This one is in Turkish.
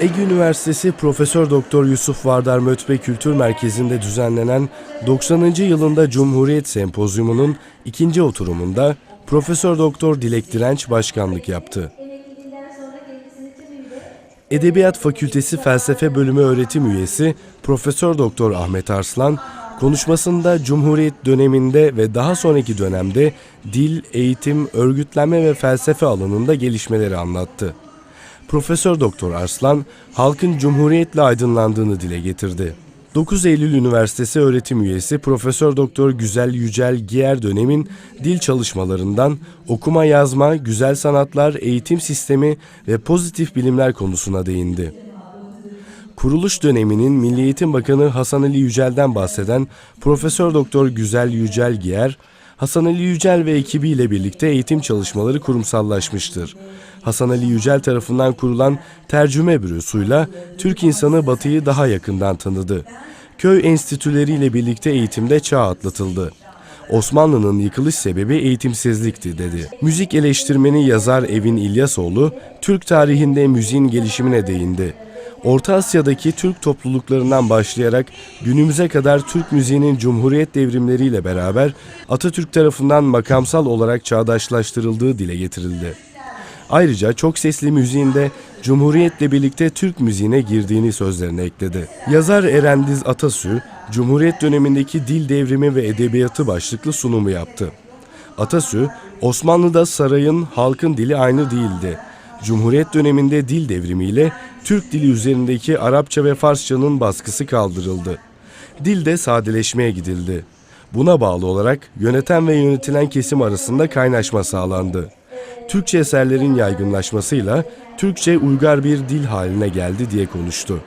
Ege Üniversitesi Profesör Doktor Yusuf Vardar Mötbe Kültür Merkezi'nde düzenlenen 90. yılında Cumhuriyet Sempozyumu'nun ikinci oturumunda Profesör Doktor Dilek Direnç başkanlık yaptı. Edebiyat Fakültesi Felsefe Bölümü öğretim üyesi Profesör Doktor Ahmet Arslan konuşmasında Cumhuriyet döneminde ve daha sonraki dönemde dil, eğitim, örgütlenme ve felsefe alanında gelişmeleri anlattı. Profesör Doktor Arslan halkın cumhuriyetle aydınlandığını dile getirdi. 9 Eylül Üniversitesi öğretim üyesi Profesör Doktor Güzel Yücel Giyer dönemin dil çalışmalarından okuma yazma, güzel sanatlar, eğitim sistemi ve pozitif bilimler konusuna değindi. Kuruluş döneminin Milli Eğitim Bakanı Hasan Ali Yücel'den bahseden Profesör Doktor Güzel Yücel Giyer, Hasan Ali Yücel ve ekibiyle birlikte eğitim çalışmaları kurumsallaşmıştır. Hasan Ali Yücel tarafından kurulan tercüme bürosuyla Türk insanı Batı'yı daha yakından tanıdı. Köy enstitüleriyle birlikte eğitimde çağ atlatıldı. Osmanlı'nın yıkılış sebebi eğitimsizlikti dedi. Müzik eleştirmeni yazar Evin İlyasoğlu, Türk tarihinde müziğin gelişimine değindi. Orta Asya'daki Türk topluluklarından başlayarak günümüze kadar Türk müziğinin Cumhuriyet devrimleriyle beraber Atatürk tarafından makamsal olarak çağdaşlaştırıldığı dile getirildi. Ayrıca çok sesli müziğinde Cumhuriyet'le birlikte Türk müziğine girdiğini sözlerine ekledi. Yazar Erendiz Atasü, Cumhuriyet dönemindeki dil devrimi ve edebiyatı başlıklı sunumu yaptı. Atasü, Osmanlı'da sarayın, halkın dili aynı değildi. Cumhuriyet döneminde dil devrimiyle Türk dili üzerindeki Arapça ve Farsçanın baskısı kaldırıldı. Dilde sadeleşmeye gidildi. Buna bağlı olarak yöneten ve yönetilen kesim arasında kaynaşma sağlandı. Türkçe eserlerin yaygınlaşmasıyla Türkçe uygar bir dil haline geldi diye konuştu.